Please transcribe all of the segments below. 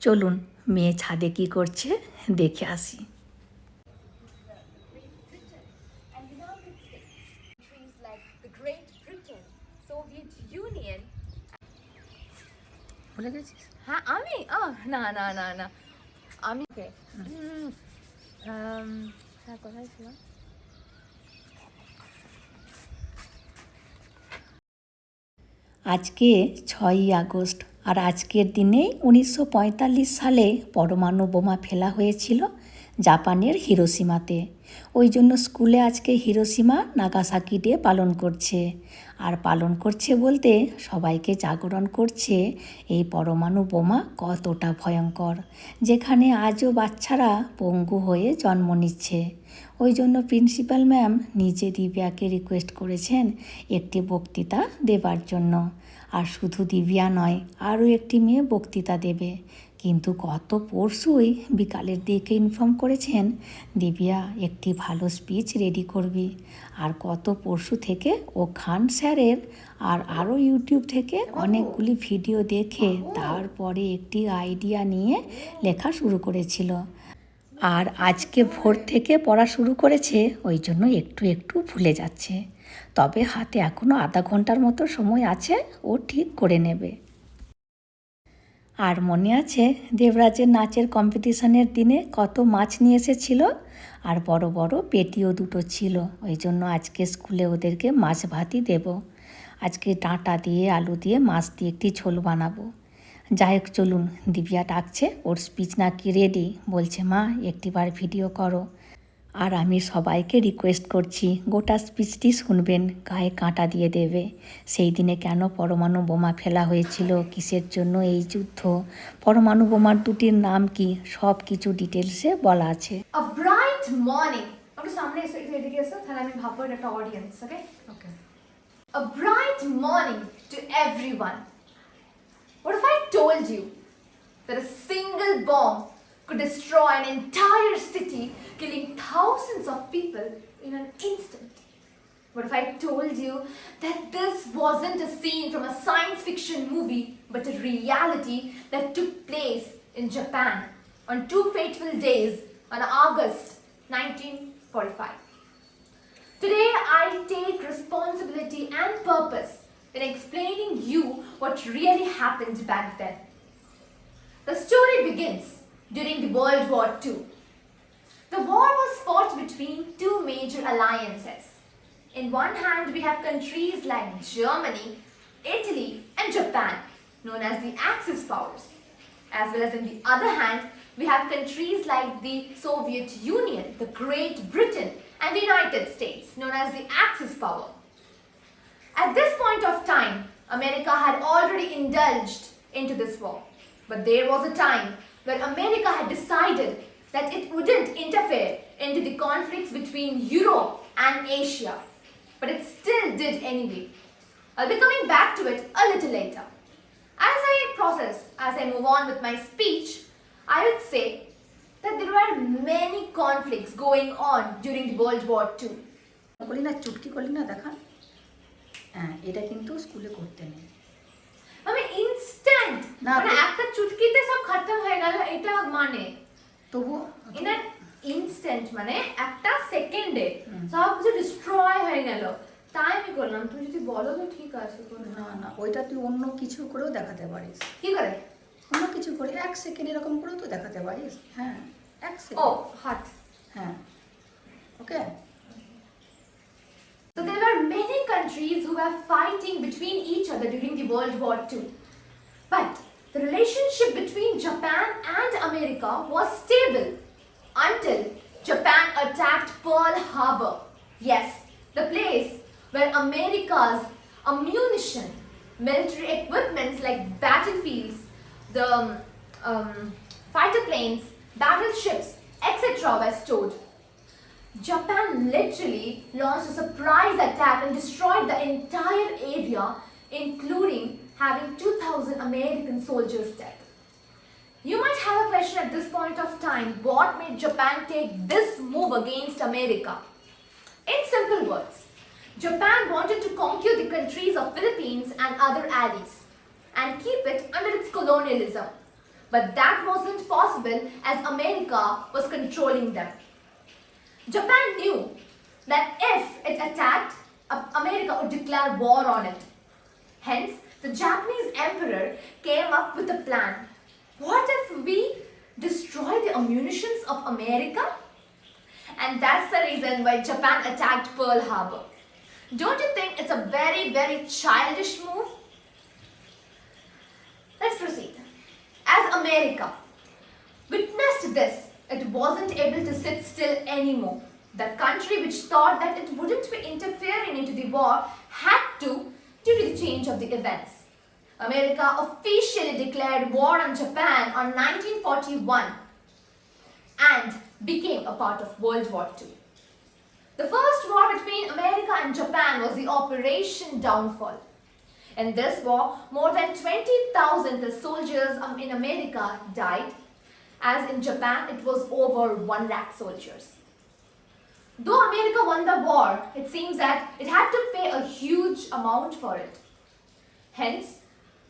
চলুন মেয়ে ছাদে কি করছে দেখে আসি। হ্যাঁ আমি? না না না না। আমি কে হ্যাঁ কোথায় ছিলাম? আজকে ছয়ই আগস্ট আর আজকের দিনে উনিশশো পঁয়তাল্লিশ সালে পরমাণু বোমা ফেলা হয়েছিল জাপানের হিরোসীমাতে। ওই জন্য স্কুলে আজকে হিরোসীমা নাগাসাকি ডে পালন করছে। আর পালন করছে বলতে সবাইকে জাগরণ করছে এই পরমাণু বোমা কতটা ভয়ঙ্কর, যেখানে আজও বাচ্চারা পঙ্গু হয়ে জন্ম নিচ্ছে। ওই জন্য প্রিন্সিপাল ম্যাম নিজে দিব্যাকে রিকোয়েস্ট করেছেন একটি বক্তৃতা দেবার জন্য। আর শুধু দিব্যা নয়, আরও একটি মেয়ে বক্তৃতা দেবে। কিন্তু গত পরশুই বিকালের দিকে ইনফর্ম করেছেন, দিব্যা একটি ভালো স্পিচ রেডি করবি। আর গত পরশু থেকে ও খান স্যারের আর আরও ইউটিউব থেকে অনেকগুলি ভিডিও দেখে তারপরে একটি আইডিয়া নিয়ে লেখা শুরু করেছিল। আর আজকে ভোর থেকে পড়া শুরু করেছে, ওই জন্য একটু একটু ভুলে যাচ্ছে। তবে হাতে এখনও আধা ঘণ্টার মতো সময় আছে, ও ঠিক করে নেবে। আর মনে আছে দেবরাজের নাচের কম্পিটিশনের দিনে কত মাছ নিয়ে এসেছিল? আর বড় বড় পেটিও দুটো ছিল, ওই জন্য আজকে স্কুলে ওদেরকে মাছ ভাতই দেব। আজকে ডাঁটা দিয়ে, আলু দিয়ে, মাছ দিয়ে একটি ঝোল বানাবো। যাই হোক, চলুন, দিব্যা ডাকছে, ওর স্পিচ নাকি রেডি বলছে, মা, একটিবার ভিডিও করো। আর আমি সবাইকে রিকোয়েস্ট করছি গোটা স্পিচটি শুনবেন গায়ে কাঁটা দিয়ে দেবে। সেই দিনে কেন পরমাণু বোমা ফেলা হয়েছিল? কিসের জন্য এই যুদ্ধ? পরমাণু বোমার দুটির নাম কি? সব কিছু ডিটেলসে বলা আছে। A bright একটু সামনে এসে এদিকে এসো তাহলে আমি ভাববো এটা একটা audience okay okay A bright morning to everyone. What if I told you that a single bomb could destroy an entire city, killing thousands of people in an instant? What if I told you that this wasn't a scene from a science fiction movie, but a reality that took place in Japan on two fateful days on August 1945? Today, I take responsibility and purpose in explaining you what really happened back then. The story begins during the World War II. The war was fought between two major alliances. In one hand, we have countries like Germany, Italy, and Japan, known as the Axis powers. As well as in the other hand, we have countries like the Soviet Union, the Great Britain, and the United States, known as the Axis power. At this point of time, America had already indulged into this war. But there was a time where America had decided that it wouldn't interfere into the conflicts between Europe and Asia. But it still did anyway. I'll be coming back to it a little later. As I process, as I move on with my speech, I would say that there were many conflicts going on during the World War II. করলি না চুটকি করলি না দেখা হ্যাঁ এটা কিন্তু স্কুলে করতে নেই মানে ইনস্ট্যান্ট মানে একটা চুটকিতে সব খতম হয়ে গেল এটা মানে। তবু ইন ইনস্ট্যান্ট মানে একটা সেকেন্ডে সব কিছু ডিস্ট্রয় হয়ে গেল। তাই আমি করলাম তুমি যদি বলো তো ঠিক আছে। না না। ওইটা তুই অন্য কিছু করেও দেখাতে পারিস। কি করে? অন্য কিছু করে এক সেকেন্ড এরকম করেও তো দেখাতে পারিস। হ্যাঁ এক সেকেন্ড ও হাত। হ্যাঁ okay? So there were many countries who were fighting between each other during the World War II. But the relationship between Japan and America was stable until Japan attacked Pearl Harbor. Yes, the place where America's ammunition, military equipments like battlefields, the um, um, fighter planes, battleships, etc. were stored. Japan literally launched a surprise attack and destroyed the entire area, including having 2,000 American soldiers dead. You might have a question at this point of time what made Japan take this move against America? In simple words, Japan wanted to conquer the countries of Philippines and other allies and keep it under its colonialism. But that wasn't possible as America was controlling them. Japan knew that if it attacked, America would declare war on it. Hence, the Japanese emperor came up with a plan. What if we destroy the ammunitions of America? And that's the reason why Japan attacked Pearl Harbor. Don't you think it's a very, very childish move? Let's proceed. As America witnessed this, it wasn't able to sit still anymore. The country which thought that it wouldn't be interfering into the war had to due to the change of the events. America officially declared war on Japan on 1941 and became a part of World War II. The first war between America and Japan was the Operation Downfall. In this war, more than 20,000 soldiers um, in America died, as in Japan it was over 1 lakh soldiers. Though America won the war, it seems that it had to pay a huge amount for it. Hence,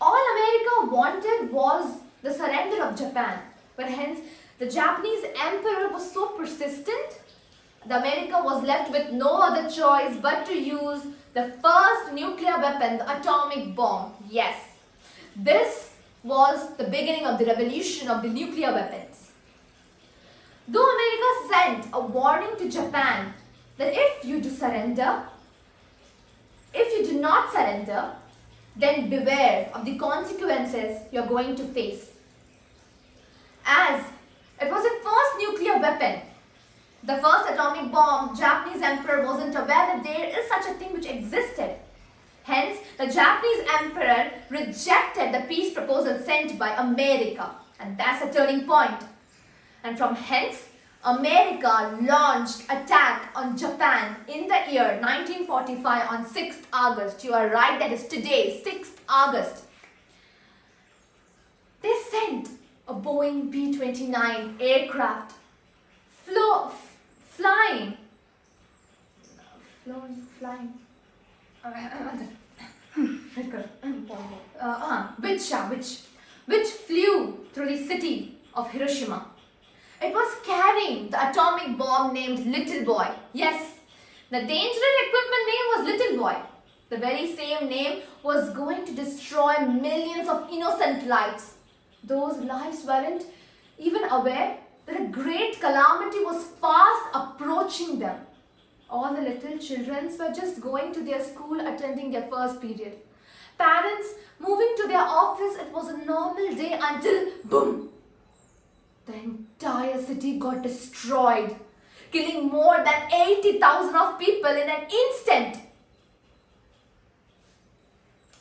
all America wanted was the surrender of Japan. But hence, the Japanese emperor was so persistent, the America was left with no other choice but to use the first nuclear weapon, the atomic bomb. Yes, this was the beginning of the revolution of the nuclear weapons. Though sent a warning to Japan that if you do surrender, if you do not surrender, then beware of the consequences you're going to face. As it was the first nuclear weapon, the first atomic bomb, Japanese emperor wasn't aware that there is such a thing which existed. Hence, the Japanese emperor rejected the peace proposal sent by America. And that's a turning point. And from hence, America launched attack on Japan in the year 1945 on 6th August. You are right, that is today, 6th August. They sent a Boeing B-29 aircraft flo- flying, flowing, flying, uh, uh, which, uh, which, which flew through the city of Hiroshima. It was carrying the atomic bomb named Little Boy. Yes, the dangerous equipment name was Little Boy. The very same name was going to destroy millions of innocent lives. Those lives weren't even aware that a great calamity was fast approaching them. All the little children were just going to their school, attending their first period. Parents moving to their office, it was a normal day until boom! The entire city got destroyed, killing more than 80,000 of people in an instant.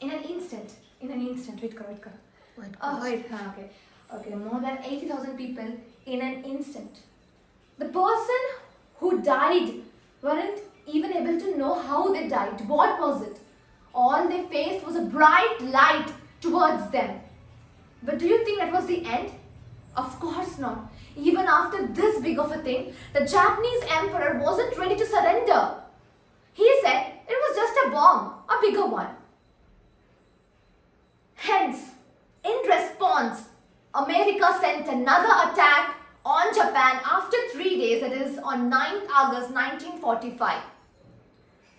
In an instant. In an instant. Wait, karo, wait, karo. Wait, Oh, wait, huh, okay. Okay, more than 80,000 people in an instant. The person who died weren't even able to know how they died. What was it? All they faced was a bright light towards them. But do you think that was the end? Of course not. Even after this big of a thing, the Japanese emperor wasn't ready to surrender. He said it was just a bomb, a bigger one. Hence, in response, America sent another attack on Japan after three days, that is on 9th August 1945.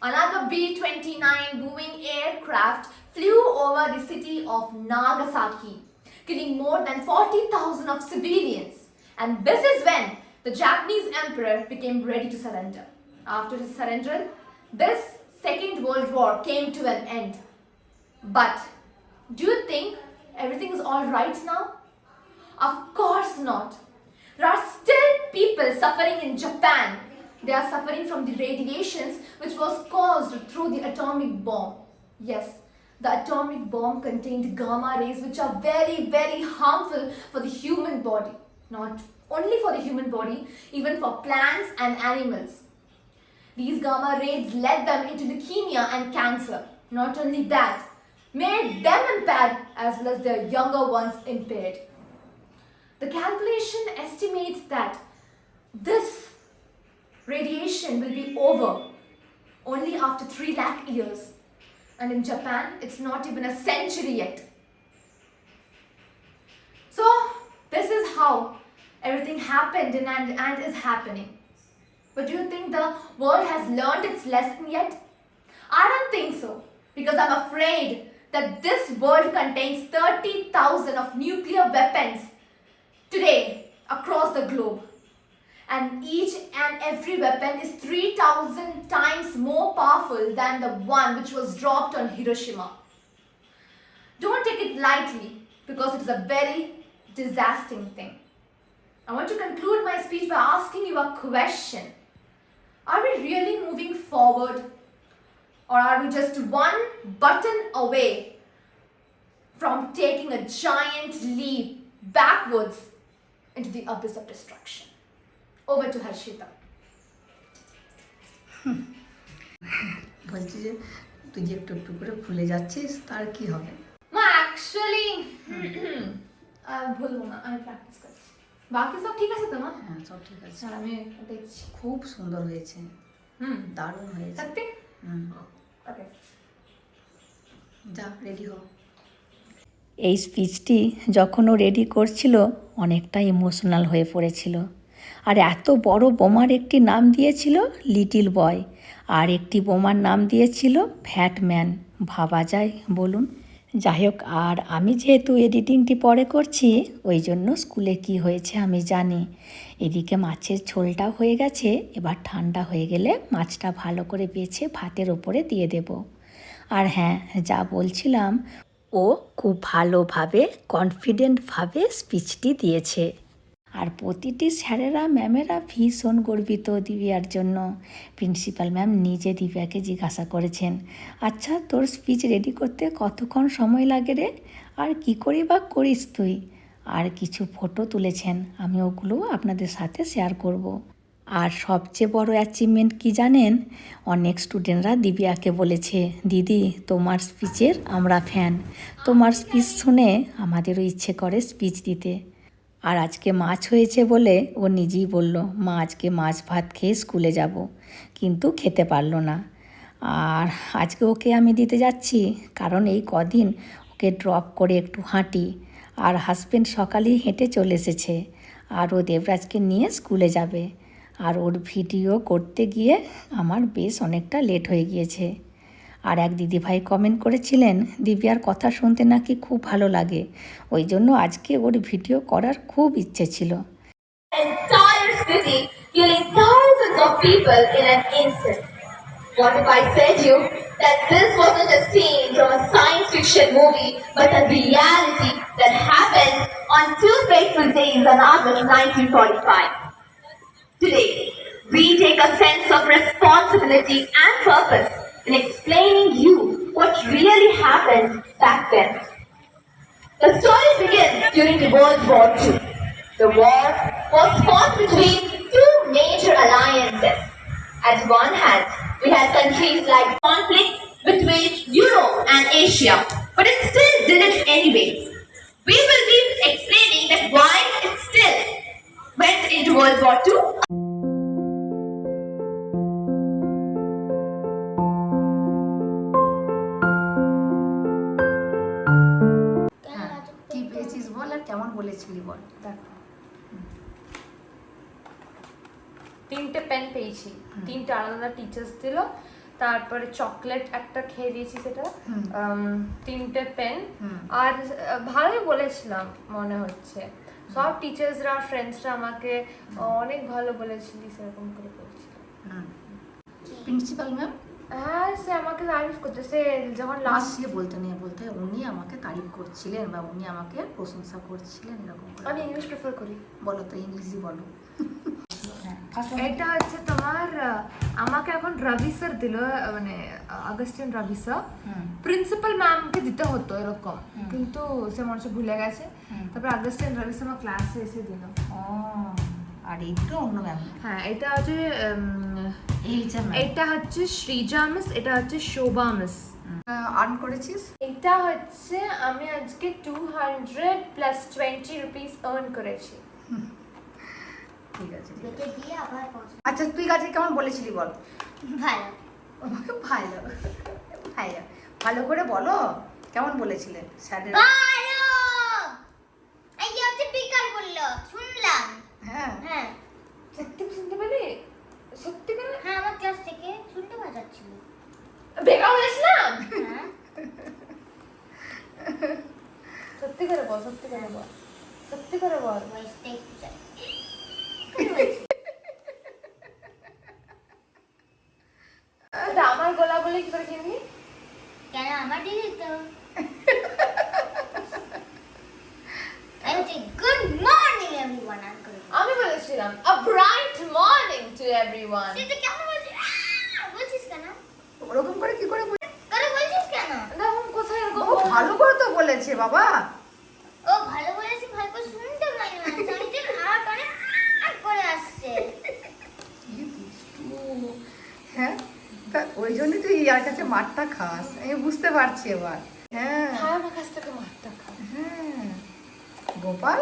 Another B 29 booming aircraft flew over the city of Nagasaki, killing more than 40,000 of civilians. And this is when the Japanese emperor became ready to surrender. After his surrender, this Second World War came to an end. But do you think everything is all right now? Of course not. There are still people suffering in Japan. They are suffering from the radiations which was caused through the atomic bomb. Yes, the atomic bomb contained gamma rays which are very, very harmful for the human body. Not only for the human body, even for plants and animals. These gamma rays led them into leukemia and cancer. Not only that, made them impaired as well as their younger ones impaired. The calculation estimates that this radiation will be over only after 3 lakh years. And in Japan, it's not even a century yet. So, this is how everything happened and, and, is happening. But do you think the world has learned its lesson yet? I don't think so. Because I'm afraid that this world contains 30,000 of nuclear weapons today across the globe. And each and every weapon is 3,000 times more powerful than the one which was dropped on Hiroshima. Don't take it lightly because it is a very disastrous thing. I want to conclude my speech by asking you a question. Are we really moving forward or are we just one button away from taking a giant leap backwards into the abyss of destruction? Over to Harshita. বলছি যে তুই যে একটু একটু করে ভুলে যাচ্ছিস তার কি হবে? মা অ্যাকচুয়ালি বলব না আমি প্র্যাকটিস করছি। বাকি সব ঠিক আছে তো মা? হ্যাঁ সব ঠিক আছে। আচ্ছা আমি দেখছি। খুব সুন্দর হয়েছে। হুম। দারুণ হয়েছে। সত্যি? হুম। ওকে যা রেডি হ। এই স্পিচটি যখন ও রেডি করছিল অনেকটা ইমোশনাল হয়ে পড়েছিল। আর এত বড় বোমার একটি নাম দিয়েছিল লিটিল বয়। আর একটি বোমার নাম দিয়েছিল ফ্যাটম্যান ভাবা যায়, বলুন। যাই হোক, আর আমি যেহেতু এডিটিংটি পরে করছি, ওই জন্য স্কুলে কি হয়েছে আমি জানি। এদিকে মাছের ঝোলটাও হয়ে গেছে, এবার ঠান্ডা হয়ে গেলে মাছটা ভালো করে বেছে ভাতের ওপরে দিয়ে দেবো। আর হ্যাঁ যা বলছিলাম, ও খুব ভালোভাবে কনফিডেন্টভাবে স্পিচটি দিয়েছে। আর প্রতিটি স্যারেরা, ম্যামেরা ভীষণ গর্বিত দিবিয়ার জন্য। প্রিন্সিপাল ম্যাম নিজে দিব্যাকে জিজ্ঞাসা করেছেন আচ্ছা তোর স্পিচ রেডি করতে কতক্ষণ সময় লাগে রে? আর কি করি বা করিস তুই? আর কিছু ফটো তুলেছেন, আমি ওগুলো আপনাদের সাথে শেয়ার করব। আর সবচেয়ে বড় অ্যাচিভমেন্ট কি জানেন? অনেক স্টুডেন্টরা দিব্যাকে বলেছে, দিদি, তোমার স্পিচের আমরা ফ্যান তোমার স্পিচ শুনে আমাদেরও ইচ্ছে করে স্পিচ দিতে। আর আজকে মাছ হয়েছে বলে ও নিজেই বলল, মা, আজকে মাছ ভাত খেয়ে স্কুলে যাব। কিন্তু খেতে পারল না। আর আজকে ওকে আমি দিতে যাচ্ছি, কারণ এই কদিন ওকে ড্রপ করে একটু হাঁটি। আর হাজবেন্ড সকালেই হেঁটে চলে এসেছে, আর ও দেবরাজকে নিয়ে স্কুলে যাবে। আর ওর ভিডিও করতে গিয়ে আমার বেশ অনেকটা লেট হয়ে গিয়েছে। আর এক দিদিভাই কমেন্ট করেছিলেন দিব্যার কথা শুনতে নাকি খুব ভালো লাগে ওই জন্য আজকে ওর ভিডিও করার খুব ইচ্ছে ছিল. What if I said you that this wasn't a scene from a science fiction movie, but a reality that happened on two fateful days in August 1945? Today, we take a sense of responsibility and purpose in explaining you what really happened back then. The story begins during the World War II. The war was fought between two major alliances. At one hand, we had countries like conflicts between Europe and Asia, but it still did it anyway. We will be explaining that why it still went into World War II বলেছিলি বল তিনটে pen পেয়েছি। তিনটে আলাদা teachers দিল। তারপরে chocolate একটা খেয়ে দিয়েছি সেটা। তিনটে পেন আর ভালোই বলেছিলাম মনে হচ্ছে। সব টিচার্সরা ফ্রেন্ডসরা আমাকে অনেক ভালো বলেছিলি সেরকম করে বলছিল। প্রিন্সিপাল ম্যাম হ্যাঁ সে আমাকে তারিফ করছে সে যখন লাস্ট বলতে নিয়ে বলতে উনি আমাকে তারিফ করছিলেন বা উনি আমাকে প্রশংসা করছিলেন এরকম আমি ইংলিশ প্রেফার করি। বলো তো ইংলিশই বলো। হ্যাঁ এটা হচ্ছে তোমার আমাকে এখন রবি স্যার দিল মানে আগস্টিন রবি স্যার প্রিন্সিপাল ম্যামকে দিতে হতো এরকম। কিন্তু সে মনে হচ্ছে ভুলে গেছে। তারপর আগস্টিন রবি স্যার আমার ক্লাসে এসে দিল। ও আর এইটা অন্য ম্যাম হ্যাঁ এটা হচ্ছে এটা হচ্ছে শ্রীজা মিস এটা হচ্ছে শোভা মিস আর্ন করেছিস? এটা হচ্ছে আমি আজকে two hundred plus twenty rupees earn করেছি। ঠিক আছে আচ্ছা তুই আজকে কেমন বলেছিলি বল? ভালো। ভালো ভালো। ভালো করে বলো কেমন বলেছিলে? স্যারের ভালো! এই যে হচ্ছে বিকার বলল শুনলাম। হ্যাঁ। হ্যাঁ আমার ক্লাস থেকে বাজাচ্ছিল হ্যাঁ। সত্যি করে বল সত্যি করে বল। সত্যি করে বল। আমার বলে কি করে কিনবি কেন আমার দিদি তো আমি বলেছিলাম আ ব্রাইট টু এভরিওয়ান তো কেন বলছিস! বলছিস কেন? ওরকম করে কি করে করে বলছিস কেন? কোথায় এরকম ও ভালো করে তো বলেছে বাবা। ও ভালো বলেছি ভালো করে শুনতে পাই না। আমি যে আর করে আর করে আসছে হ্যাঁ তা ওই জন্যই তুই ইয়ার কাছে মারটা খাস। আমি বুঝতে পারছি এবার। হ্যাঁ। আমার কাছ থেকে মারটা খা হ্যাঁ। গোপাল?